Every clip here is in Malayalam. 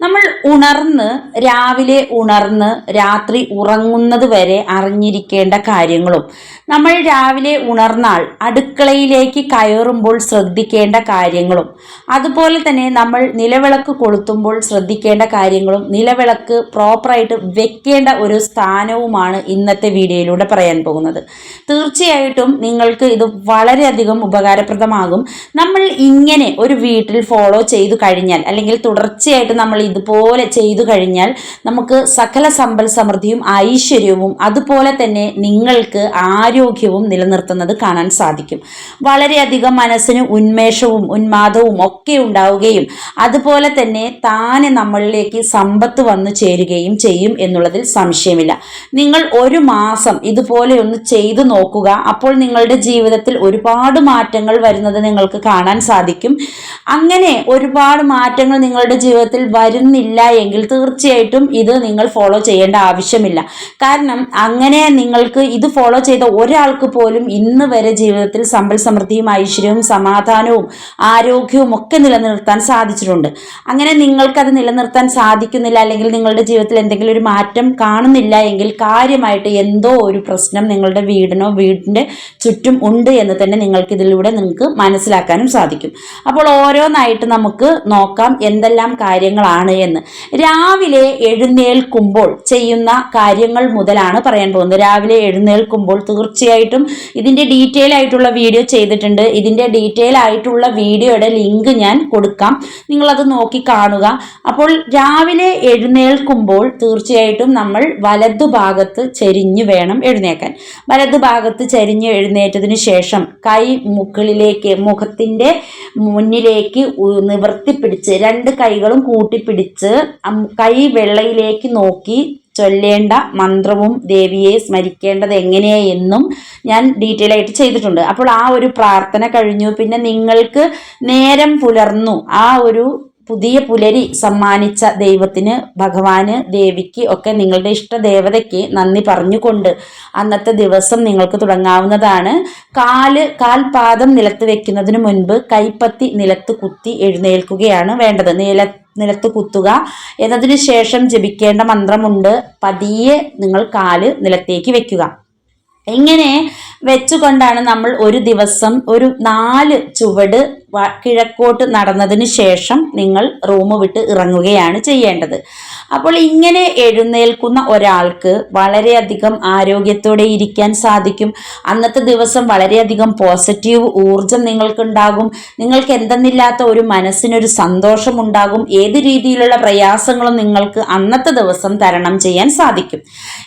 നമ്മൾ ഉണർന്ന് രാവിലെ ഉണർന്ന് രാത്രി ഉറങ്ങുന്നത് വരെ അറിഞ്ഞിരിക്കേണ്ട കാര്യങ്ങളും. നമ്മൾ രാവിലെ ഉണർന്നാൽ അടുക്കളയിലേക്ക് കയറുമ്പോൾ ശ്രദ്ധിക്കേണ്ട കാര്യങ്ങളും. അതുപോലെ തന്നെ നമ്മൾ നിലവിളക്ക് കൊളുത്തുമ്പോൾ ശ്രദ്ധിക്കേണ്ട കാര്യങ്ങളും നിലവിളക്ക് പ്രോപ്പറായിട്ട് വെക്കേണ്ട ഒരു സ്ഥാനവുമാണ് ഇന്നത്തെ വീഡിയോയിലൂടെ പറയാൻ പോകുന്നത്. തീർച്ചയായിട്ടും നിങ്ങൾക്ക് ഇത് വളരെയധികം ഉപകാരപ്രദമാകും. നമ്മൾ ഇങ്ങനെ ഒരു വീട്ടിൽ ഫോളോ ചെയ്തു കഴിഞ്ഞാൽ അല്ലെങ്കിൽ തുടർച്ചയായിട്ട് നമ്മൾ ഇതുപോലെ ചെയ്തു കഴിഞ്ഞാൽ നമുക്ക് സകല സമ്പൽ സമൃദ്ധിയും ഐശ്വര്യവും അതുപോലെ തന്നെ നിങ്ങൾക്ക് ആരോഗ്യവും നിലനിർത്തുന്നത് കാണാൻ സാധിക്കും. വളരെയധികം മനസ്സിന് ഉന്മേഷവും ഉന്മാദവും ഒക്കെ ഉണ്ടാവുകയും അതുപോലെ തന്നെ താനെ നമ്മളിലേക്ക് സമ്പത്ത് വന്നു ചേരുകയും ചെയ്യും എന്നുള്ളതിൽ സംശയമില്ല. നിങ്ങൾ ഒരു മാസം ഇതുപോലെ ഒന്ന് ചെയ്തു നോക്കുക. അപ്പോൾ നിങ്ങളുടെ ജീവിതത്തിൽ ഒരുപാട് മാറ്റങ്ങൾ വരുന്നത് നിങ്ങൾക്ക് കാണാൻ സാധിക്കും. അങ്ങനെ ഒരുപാട് മാറ്റങ്ങൾ നിങ്ങളുടെ ജീവിതത്തിൽ വരുന്നില്ല എങ്കിൽ തീർച്ചയായിട്ടും ഇത് നിങ്ങൾ ഫോളോ ചെയ്യേണ്ട ആവശ്യമില്ല. കാരണം അങ്ങനെ നിങ്ങൾക്ക് ഇത് ഫോളോ ചെയ്ത ഒരാൾക്ക് പോലും ഇന്ന് വരെ ജീവിതത്തിൽ സമ്പൽ സമൃദ്ധിയും ഐശ്വര്യവും സമാധാനവും ആരോഗ്യവും ഒക്കെ നിലനിർത്താൻ സാധിച്ചിട്ടുണ്ട്. അങ്ങനെ നിങ്ങൾക്കത് നിലനിർത്താൻ സാധിക്കുന്നില്ല അല്ലെങ്കിൽ നിങ്ങളുടെ ജീവിതത്തിൽ എന്തെങ്കിലും ഒരു മാറ്റം കാണുന്നില്ല എങ്കിൽ കാര്യമായിട്ട് എന്തോ ഒരു പ്രശ്നം നിങ്ങളുടെ വീടിനോ വീടിന്റെ ചുറ്റും ഉണ്ട് എന്ന് തന്നെ നിങ്ങൾക്ക് ഇതിലൂടെ നിങ്ങൾക്ക് മനസ്സിലാക്കാനും സാധിക്കും. അപ്പോൾ ഓരോന്നായിട്ട് നമുക്ക് നോക്കാം എന്തെല്ലാം കാര്യങ്ങളാണ് എന്ന്. രാവിലെ എഴുന്നേൽക്കുമ്പോൾ ചെയ്യുന്ന കാര്യങ്ങൾ മുതലാണ് പറയാൻ പോകുന്നത്. രാവിലെ എഴുന്നേൽക്കുമ്പോൾ തീർച്ചയായിട്ടും ഇതിന്റെ ഡീറ്റെയിൽ ആയിട്ടുള്ള വീഡിയോ ചെയ്തിട്ടുണ്ട്. ഇതിന്റെ ഡീറ്റെയിൽ ആയിട്ടുള്ള വീഡിയോയുടെ ലിങ്ക് ഞാൻ കൊടുക്കാം. നിങ്ങളത് നോക്കി കാണുക. അപ്പോൾ രാവിലെ എഴുന്നേൽക്കുമ്പോൾ തീർച്ചയായിട്ടും നമ്മൾ വലതു ഭാഗത്ത് ചെരിഞ്ഞു വേണം എഴുന്നേക്കാൻ. വലതു ഭാഗത്ത് ചെരിഞ്ഞ് എഴുന്നേറ്റതിന് ശേഷം കൈ മുകളിലേക്ക് മുഖത്തിന്റെ മുന്നിലേക്ക് നിവർത്തിപ്പിടിച്ച് രണ്ട് കൈകളും കൂട്ടിപ്പിടിച്ച് അം- കൈ വെള്ളയിലേക്ക് നോക്കി ചൊല്ലേണ്ട മന്ത്രവും ദേവിയെ സ്മരിക്കേണ്ടത് എങ്ങനെയെന്നും ഞാൻ ഡീറ്റെയിൽ ആയിട്ട് ചെയ്തിട്ടുണ്ട്. അപ്പോൾ ആ ഒരു പ്രാർത്ഥന കഴിഞ്ഞു. പിന്നെ നിങ്ങൾക്ക് നേരം പുലർന്നു. ആ ഒരു പുതിയ പുലരി സമ്മാനിച്ച ദൈവത്തിന് ഭഗവാന് ദേവിക്ക് ഒക്കെ നിങ്ങളുടെ ഇഷ്ട ദേവതയ്ക്ക് നന്ദി പറഞ്ഞുകൊണ്ട് അന്നത്തെ ദിവസം നിങ്ങൾക്ക് തുടങ്ങാവുന്നതാണ്. കാൽ കാൽപാദം നിലത്ത് വെക്കുന്നതിന് മുൻപ് കൈപ്പത്തി നിലത്ത് കുത്തി എഴുന്നേൽക്കുകയാണ് വേണ്ടത്. നില നിലത്ത് കുത്തുക. എന്നതിന് ശേഷം ജപിക്കേണ്ട മന്ത്രമുണ്ട്. പതിയെ നിങ്ങൾ കാൽ നിലത്തേക്ക് വെക്കുക. എങ്ങനെ വെച്ചുകൊണ്ടാണ് നമ്മൾ ഒരു ദിവസം ഒരു നാല് ചുവട് കിഴക്കോട്ട് നടന്നതിന് ശേഷം നിങ്ങൾ റൂം വിട്ട് ഇറങ്ങുകയാണ് ചെയ്യേണ്ടത്. അപ്പോൾ ഇങ്ങനെ എഴുന്നേൽക്കുന്ന ഒരാൾക്ക് വളരെയധികം ആരോഗ്യത്തോടെ ഇരിക്കാൻ സാധിക്കും. അന്നത്തെ ദിവസം വളരെയധികം പോസിറ്റീവ് ഊർജം നിങ്ങൾക്കുണ്ടാകും. നിങ്ങൾക്ക് എന്തെന്നില്ലാത്ത ഒരു മനസ്സിനൊരു സന്തോഷമുണ്ടാകും. ഏത് രീതിയിലുള്ള പ്രയാസങ്ങളും നിങ്ങൾക്ക് അന്നത്തെ ദിവസം തരണം ചെയ്യാൻ സാധിക്കും.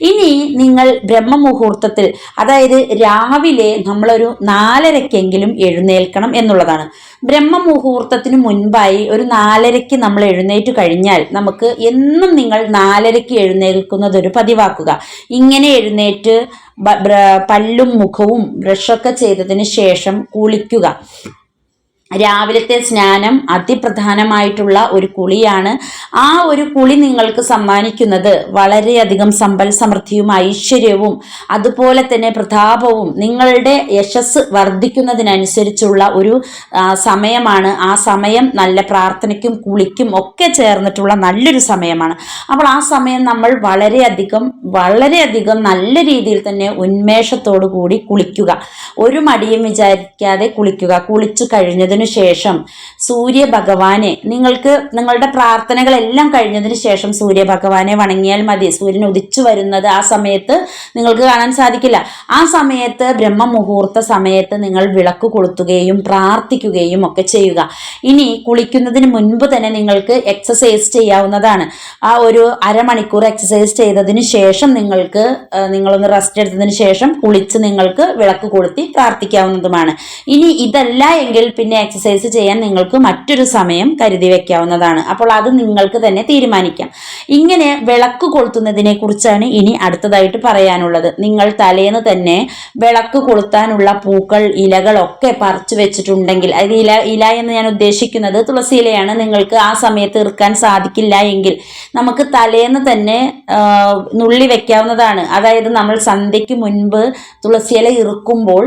ഇനി നിങ്ങൾ ബ്രഹ്മമുഹൂർത്തത്തിൽ അതായത് രാവിലെ നമ്മളൊരു നാലരക്കെങ്കിലും എഴുന്നേൽക്കണം എന്നുള്ളതാണ്. ബ്രഹ്മമുഹൂർത്തത്തിന് മുൻപായി ഒരു നാലരയ്ക്ക് നമ്മൾ എഴുന്നേറ്റ് കഴിഞ്ഞാൽ നമുക്ക് എന്നും നിങ്ങൾ നാലരയ്ക്ക് എഴുന്നേൽക്കുന്നത് ഒരു പതിവാക്കുക. ഇങ്ങനെ എഴുന്നേറ്റ് പല്ലും മുഖവും ബ്രഷൊക്കെ ചെയ്തതിന് ശേഷം കുളിക്കുക. രാവിലത്തെ സ്നാനം അതിപ്രധാനമായിട്ടുള്ള ഒരു കുളിയാണ്. ആ ഒരു കുളി നിങ്ങൾക്ക് സമ്മാനിക്കുന്നത് വളരെയധികം സമ്പൽ സമൃദ്ധിയും ഐശ്വര്യവും അതുപോലെ തന്നെ പ്രതാപവും നിങ്ങളുടെ യശസ് വർദ്ധിക്കുന്നതിനനുസരിച്ചുള്ള ഒരു സമയമാണ്. ആ സമയം നല്ല പ്രാർത്ഥനയ്ക്കും കുളിക്കും ഒക്കെ ചേർന്നിട്ടുള്ള നല്ലൊരു സമയമാണ്. അപ്പോൾ ആ സമയം നമ്മൾ വളരെയധികം വളരെയധികം നല്ല രീതിയിൽ തന്നെ ഉന്മേഷത്തോടു കൂടി കുളിക്കുക. ഒരു മടിയും വിചാരിക്കാതെ കുളിക്കുക. കുളിച്ചു കഴിഞ്ഞതിനു ശേഷം സൂര്യഭഗവാനെ നിങ്ങൾക്ക് നിങ്ങളുടെ പ്രാർത്ഥനകളെല്ലാം കഴിഞ്ഞതിന് ശേഷം സൂര്യഭഗവാനെ വണങ്ങിയാൽ മതി. സൂര്യൻ ഉദിച്ചു വരുന്നത് ആ സമയത്ത് നിങ്ങൾക്ക് കാണാൻ സാധിക്കില്ല. ആ സമയത്ത് ബ്രഹ്മ മുഹൂർത്ത സമയത്ത് നിങ്ങൾ വിളക്ക് കൊളുത്തുകയും പ്രാർത്ഥിക്കുകയും ഒക്കെ ചെയ്യുക. ഇനി കുളിക്കുന്നതിന് മുൻപ് തന്നെ നിങ്ങൾക്ക് എക്സസൈസ് ചെയ്യാവുന്നതാണ്. ആ ഒരു അരമണിക്കൂർ എക്സസൈസ് ചെയ്തതിന് ശേഷം നിങ്ങൾക്ക് നിങ്ങളൊന്ന് റെസ്റ്റ് എടുത്തതിന് ശേഷം കുളിച്ച് നിങ്ങൾക്ക് വിളക്ക് കൊളുത്തി പ്രാർത്ഥിക്കാവുന്നതുമാണ്. ഇനി ഇതല്ല എങ്കിൽ പിന്നെ എക്സസൈസ് ചെയ്യാൻ നിങ്ങൾക്ക് മറ്റൊരു സമയം കരുതി വെക്കാവുന്നതാണ്. അപ്പോൾ അത് നിങ്ങൾക്ക് തന്നെ തീരുമാനിക്കാം. ഇങ്ങനെ വിളക്ക് കൊളുത്തുന്നതിനെ കുറിച്ചാണ് ഇനി അടുത്തതായിട്ട് പറയാനുള്ളത്. നിങ്ങൾ തലേന്ന് തന്നെ വിളക്ക് കൊളുത്താനുള്ള പൂക്കൾ ഇലകളൊക്കെ പറിച്ചു വെച്ചിട്ടുണ്ടെങ്കിൽ അത് ഇല ഇല എന്ന് ഞാൻ ഉദ്ദേശിക്കുന്നത് തുളസി ഇലയാണ് നിങ്ങൾക്ക് ആ സമയത്ത് ഇറുക്കാൻ സാധിക്കില്ല എങ്കിൽ നമുക്ക് തലേന്ന് തന്നെ നുള്ളി വെക്കാവുന്നതാണ്. അതായത് നമ്മൾ സന്ധ്യയ്ക്ക് മുൻപ് തുളസി ഇല ഇറുക്കുമ്പോൾ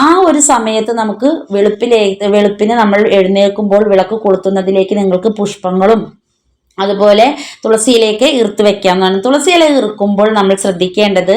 ആ ഒരു സമയത്ത് നമുക്ക് വെളുപ്പിലേ വെളുപ്പിന് നമ്മൾ എഴുന്നേൽക്കുമ്പോൾ വിളക്ക് കൊളുത്തുന്നതിലേക്ക് നിങ്ങൾക്ക് പുഷ്പങ്ങളും അതുപോലെ തുളസിയിലേക്ക് ഇറുത്ത് വെക്കാവുന്നതാണ്. തുളസിയില ഇറുക്കുമ്പോൾ നമ്മൾ ശ്രദ്ധിക്കേണ്ടത്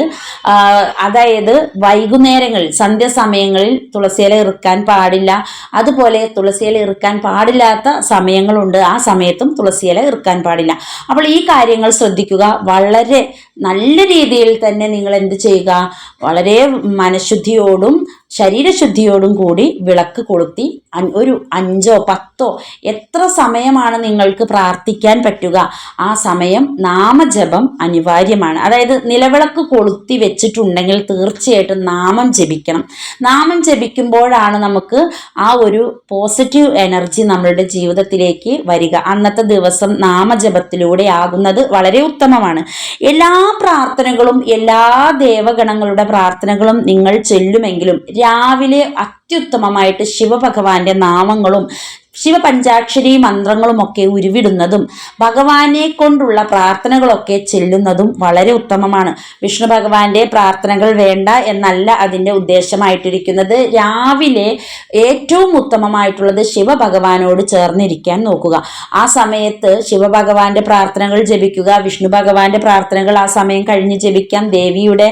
അതായത് വൈകുന്നേരങ്ങളിൽ സന്ധ്യാസമയങ്ങളിൽ തുളസിയില ഇറുക്കാൻ പാടില്ല. അതുപോലെ തുളസിയില ഇറുക്കാൻ പാടില്ലാത്ത സമയങ്ങളുണ്ട്. ആ സമയത്തും തുളസിയില ഇറുക്കാൻ പാടില്ല. അപ്പോൾ ഈ കാര്യങ്ങൾ ശ്രദ്ധിക്കുക. വളരെ നല്ല രീതിയിൽ തന്നെ നിങ്ങൾ എന്ത് ചെയ്യുക? വളരെ മനഃശുദ്ധിയോടും ശരീരശുദ്ധിയോടും കൂടി വിളക്ക് കൊളുത്തി ഒരു അഞ്ചോ പത്തോ എത്ര സമയമാണ് നിങ്ങൾക്ക് പ്രാർത്ഥിക്കാൻ പറ്റുക? ആ സമയം നാമജപം അനിവാര്യമാണ്. അതായത് നിലവിളക്ക് കൊളുത്തി വെച്ചിട്ടുണ്ടെങ്കിൽ തീർച്ചയായിട്ടും നാമം ജപിക്കണം. നാമം ജപിക്കുമ്പോഴാണ് നമുക്ക് ആ ഒരു പോസിറ്റീവ് എനർജി നമ്മളുടെ ജീവിതത്തിലേക്ക് വരിക. അന്നത്തെ ദിവസം നാമജപത്തിലൂടെ ആകുന്നത് വളരെ ഉത്തമമാണ്. എല്ലാ പ്രാർത്ഥനകളും എല്ലാ ദേവഗണങ്ങളുടെ പ്രാർത്ഥനകളും നിങ്ങൾ ചെല്ലുമെങ്കിലും രാവിലെ അത്യുത്തമമായിട്ട് ശിവഭഗവാന്റെ നാമങ്ങളും ശിവപഞ്ചാക്ഷരി മന്ത്രങ്ങളുമൊക്കെ ഉരുവിടുന്നതും ഭഗവാനെ കൊണ്ടുള്ള പ്രാർത്ഥനകളൊക്കെ ചെല്ലുന്നതും വളരെ ഉത്തമമാണ്. വിഷ്ണു ഭഗവാന്റെ പ്രാർത്ഥനകൾ വേണ്ട എന്നല്ല അതിന്റെ ഉദ്ദേശമായിട്ടിരിക്കുന്നത്. രാവിലെ ഏറ്റവും ഉത്തമമായിട്ടുള്ളത് ശിവഭഗവാനോട് ചേർന്നിരിക്കാൻ നോക്കുക. ആ സമയത്ത് ശിവഭഗവാന്റെ പ്രാർത്ഥനകൾ ജപിക്കുക വിഷ്ണു ഭഗവാന്റെ പ്രാർത്ഥനകൾ ആ സമയം കഴിഞ്ഞ് ജപിക്കാം. ദേവിയുടെ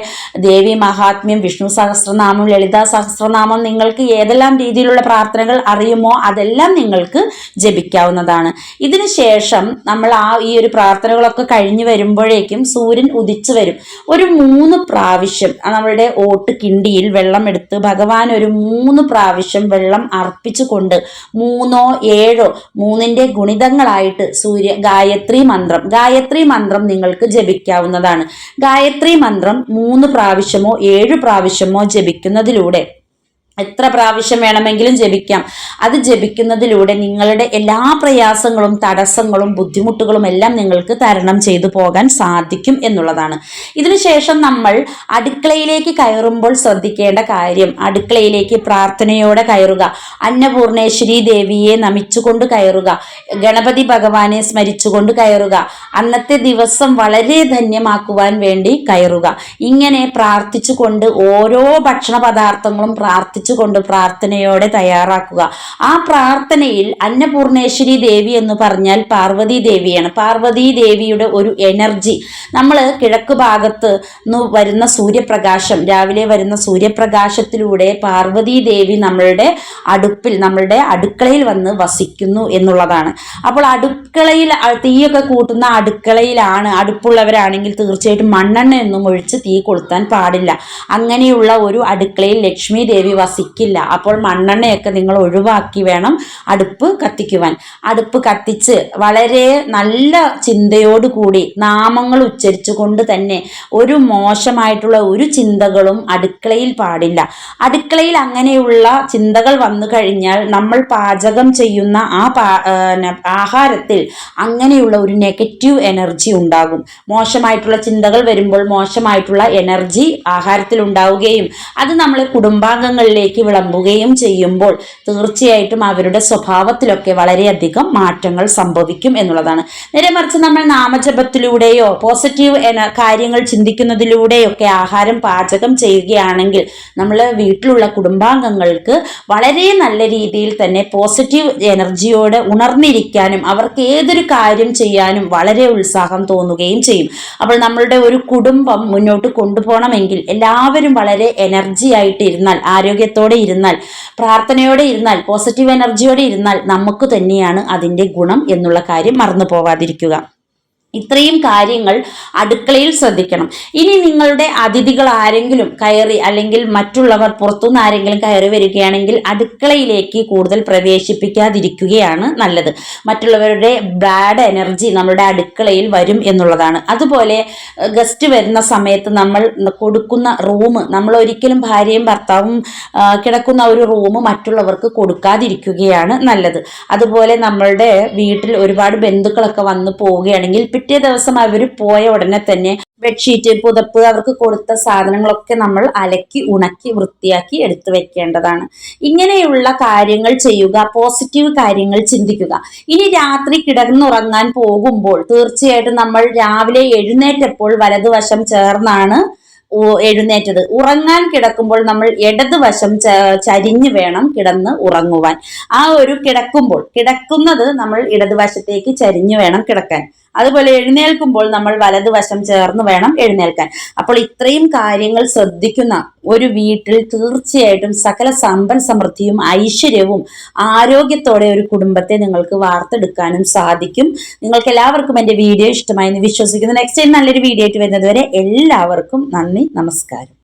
ദേവി മഹാത്മ്യം വിഷ്ണു സഹസ്രനാമം ലളിതാ സഹസ്രനാമം നിങ്ങൾക്ക് ഏതെല്ലാം രീതിയിലുള്ള പ്രാർത്ഥനകൾ അറിയുമോ അതെല്ലാം നിങ്ങൾക്ക് ജപിക്കാവുന്നതാണ്. ഇതിനു ശേഷം നമ്മൾ ആ ഈ ഒരു പ്രാർത്ഥനകളൊക്കെ കഴിഞ്ഞു വരുമ്പോഴേക്കും സൂര്യൻ ഉദിച്ചു വരും. ഒരു മൂന്ന് പ്രാവശ്യം നമ്മളുടെ ഓട്ട് കിണ്ടിയിൽ വെള്ളം എടുത്ത് ഭഗവാൻ ഒരു മൂന്ന് പ്രാവശ്യം വെള്ളം അർപ്പിച്ചുകൊണ്ട് മൂന്നോ ഏഴോ മൂന്നിന്റെ ഗുണിതങ്ങളായിട്ട് സൂര്യ ഗായത്രി മന്ത്രം ഗായത്രി മന്ത്രം നിങ്ങൾക്ക് ജപിക്കാവുന്നതാണ്. ഗായത്രി മന്ത്രം മൂന്ന് പ്രാവശ്യമോ ഏഴ് പ്രാവശ്യമോ ജപിക്കുന്നതിലൂടെ എത്ര പ്രാവശ്യം വേണമെങ്കിലും ജപിക്കാം. അത് ജപിക്കുന്നതിലൂടെ നിങ്ങളുടെ എല്ലാ പ്രയാസങ്ങളും തടസ്സങ്ങളും ബുദ്ധിമുട്ടുകളും എല്ലാം നിങ്ങൾക്ക് തരണം ചെയ്തു പോകാൻ സാധിക്കും എന്നുള്ളതാണ്. ഇതിനുശേഷം നമ്മൾ അടുക്കളയിലേക്ക് കയറുമ്പോൾ ശ്രദ്ധിക്കേണ്ട കാര്യം അടുക്കളയിലേക്ക് പ്രാർത്ഥനയോടെ കയറുക. അന്നപൂർണേശ്വരി ദേവിയെ നമിച്ചുകൊണ്ട് കയറുക. ഗണപതി ഭഗവാനെ സ്മരിച്ചുകൊണ്ട് കയറുക. അന്നത്തെ ദിവസം വളരെ ധന്യമാക്കുവാൻ വേണ്ടി കയറുക. ഇങ്ങനെ പ്രാർത്ഥിച്ചുകൊണ്ട് ഓരോ ഭക്ഷണ പദാർത്ഥങ്ങളും പ്രാർത്ഥിച്ചുകൊണ്ട് പ്രാർത്ഥനയോടെ തയ്യാറാക്കുക. ആ പ്രാർത്ഥനയിൽ അന്നപൂർണേശ്വരി ദേവി എന്ന് പറഞ്ഞാൽ പാർവതി ദേവിയാണ്. പാർവതി ദേവിയുടെ ഒരു എനർജി. നമ്മൾ കിഴക്ക് ഭാഗത്ത് വരുന്ന സൂര്യപ്രകാശം രാവിലെ വരുന്ന സൂര്യപ്രകാശത്തിലൂടെ പാർവതി ദേവി നമ്മളുടെ അടുപ്പിൽ നമ്മളുടെ അടുക്കളയിൽ വന്ന് വസിക്കുന്നു എന്നുള്ളതാണ്. അപ്പോൾ അടുക്കളയിൽ തീയൊക്കെ കൂട്ടുന്ന അടുക്കളയിലാണ് അടുപ്പുള്ളവരാണെങ്കിൽ തീർച്ചയായിട്ടും മണ്ണെണ്ണ ഒന്നും ഒഴിച്ച് തീ കൊളുത്താൻ പാടില്ല. അങ്ങനെയുള്ള ഒരു അടുക്കളയിൽ ലക്ഷ്മി ദേവി വസിക്കില്ല. അപ്പോൾ മണ്ണെണ്ണയൊക്കെ നിങ്ങൾ ഒഴിവാക്കി വേണം അടുപ്പ് കത്തിക്കുവാൻ. അടുപ്പ് കത്തിച്ച് വളരെ നല്ല ചിന്തയോടുകൂടി നാമങ്ങൾ ഉച്ചരിച്ചുകൊണ്ട് തന്നെ ഒരു മോശമായിട്ടുള്ള ഒരു ചിന്തകളും അടുക്കളയിൽ പാടില്ല. അടുക്കളയിൽ അങ്ങനെയുള്ള ചിന്തകൾ വന്നു കഴിഞ്ഞാൽ നമ്മൾ പാചകം ചെയ്യുന്ന ആ ആഹാരത്തിൽ അങ്ങനെയുള്ള ഒരു നെഗറ്റീവ് എനർജി ഉണ്ടാകും. മോശമായിട്ടുള്ള ചിന്തകൾ വരുമ്പോൾ മോശമായിട്ടുള്ള എനർജി ആഹാരത്തിൽ ഉണ്ടാവുകയും അത് നമ്മളെ കുടുംബാംഗങ്ങളിലേക്ക് വിളമ്പുകയും ചെയ്യുമ്പോൾ തീർച്ചയായിട്ടും അവരുടെ സ്വഭാവത്തിലൊക്കെ വളരെയധികം മാറ്റങ്ങൾ സംഭവിക്കും എന്നുള്ളതാണ്. നേരെ മറിച്ച് നമ്മൾ നാമജപത്തിലൂടെയോ പോസിറ്റീവ് കാര്യങ്ങൾ ചിന്തിക്കുന്നതിലൂടെയൊക്കെ ആഹാരം പാചകം ചെയ്യുകയാണെങ്കിൽ നമ്മൾ വീട്ടിലുള്ള കുടുംബാംഗങ്ങൾക്ക് വളരെ നല്ല രീതിയിൽ തന്നെ പോസിറ്റീവ് എനർജിയോടെ ഉണർന്നിരിക്കാനും അവർക്ക് ഏതൊരു കാര്യം ചെയ്യാനും വളരെ ഉത്സാഹം തോന്നുകയും ചെയ്യും. അപ്പോൾ നമ്മളുടെ ഒരു കുടുംബം മുന്നോട്ട് കൊണ്ടുപോകണമെങ്കിൽ എല്ലാവരും വളരെ എനർജി ആയിട്ട് ഇരുന്നാൽ ആരോഗ്യത്തോടെ ഇരുന്നാൽ പ്രാർത്ഥനയോടെ ഇരുന്നാൽ പോസിറ്റീവ് എനർജിയോടെ ഇരുന്നാൽ നമുക്ക് തന്നെയാണ് അതിന്റെ ഗുണം എന്നുള്ള കാര്യം മറന്നു പോവാതിരിക്കുക ഇത്രയും കാര്യങ്ങൾ അടുക്കളയിൽ ശ്രദ്ധിക്കണം. ഇനി നിങ്ങളുടെ അതിഥികൾ ആരെങ്കിലും കയറി അല്ലെങ്കിൽ മറ്റുള്ളവർ പുറത്തുനിന്ന് ആരെങ്കിലും കയറി വരികയാണെങ്കിൽ അടുക്കളയിലേക്ക് കൂടുതൽ പ്രവേശിപ്പിക്കാതിരിക്കുകയാണ് നല്ലത്. മറ്റുള്ളവരുടെ ബാഡ് എനർജി നമ്മുടെ അടുക്കളയിൽ വരും എന്നുള്ളതാണ്. അതുപോലെ ഗസ്റ്റ് വരുന്ന സമയത്ത് നമ്മൾ കൊടുക്കുന്ന റൂം നമ്മൾ ഒരിക്കലും ഭാര്യയും ഭർത്താവും കിടക്കുന്ന ഒരു റൂം മറ്റുള്ളവർക്ക് കൊടുക്കാതിരിക്കുകയാണ് നല്ലത്. അതുപോലെ നമ്മളുടെ വീട്ടിൽ ഒരുപാട് ബന്ധുക്കളൊക്കെ വന്നു പോവുകയാണെങ്കിൽ പിറ്റേ ദിവസം അവർ പോയ ഉടനെ തന്നെ ബെഡ്ഷീറ്റ് പുതപ്പ് അവർക്ക് കൊടുത്ത സാധനങ്ങളൊക്കെ നമ്മൾ അലക്കി ഉണക്കി വൃത്തിയാക്കി എടുത്തു വെക്കേണ്ടതാണ്. ഇങ്ങനെയുള്ള കാര്യങ്ങൾ ചെയ്യുക പോസിറ്റീവ് കാര്യങ്ങൾ ചിന്തിക്കുക. ഇനി രാത്രി കിടന്നുറങ്ങാൻ പോകുമ്പോൾ തീർച്ചയായിട്ടും നമ്മൾ രാവിലെ എഴുന്നേറ്റപ്പോൾ വലതുവശം ചേർന്നാണ് എഴുന്നേറ്റത്. ഉറങ്ങാൻ കിടക്കുമ്പോൾ നമ്മൾ ഇടതുവശം ചരിഞ്ഞ് വേണം കിടന്ന് ഉറങ്ങുവാൻ. ആ ഒരു കിടക്കുമ്പോൾ കിടക്കുന്നത് നമ്മൾ ഇടതുവശത്തേക്ക് ചരിഞ്ഞു വേണം കിടക്കാൻ. അതുപോലെ എഴുന്നേൽക്കുമ്പോൾ നമ്മൾ വലതുവശം ചേർന്ന് വേണം എഴുന്നേൽക്കാൻ. അപ്പോൾ ഇത്രയും കാര്യങ്ങൾ ശ്രദ്ധിക്കുന്ന ഒരു വീട്ടിൽ തീർച്ചയായിട്ടും സകല സമ്പൽ സമൃദ്ധിയും ഐശ്വര്യവും ആരോഗ്യത്തോടെ ഒരു കുടുംബത്തെ നിങ്ങൾക്ക് വാർത്തെടുക്കാനും സാധിക്കും. നിങ്ങൾക്ക് എല്ലാവർക്കും എന്റെ വീഡിയോ ഇഷ്ടമായി എന്ന് വിശ്വസിക്കുന്നു. നെക്സ്റ്റ് ടൈം നല്ലൊരു വീഡിയോ ആയിട്ട് വരുന്നതുവരെ എല്ലാവർക്കും നന്ദി നമസ്കാരം.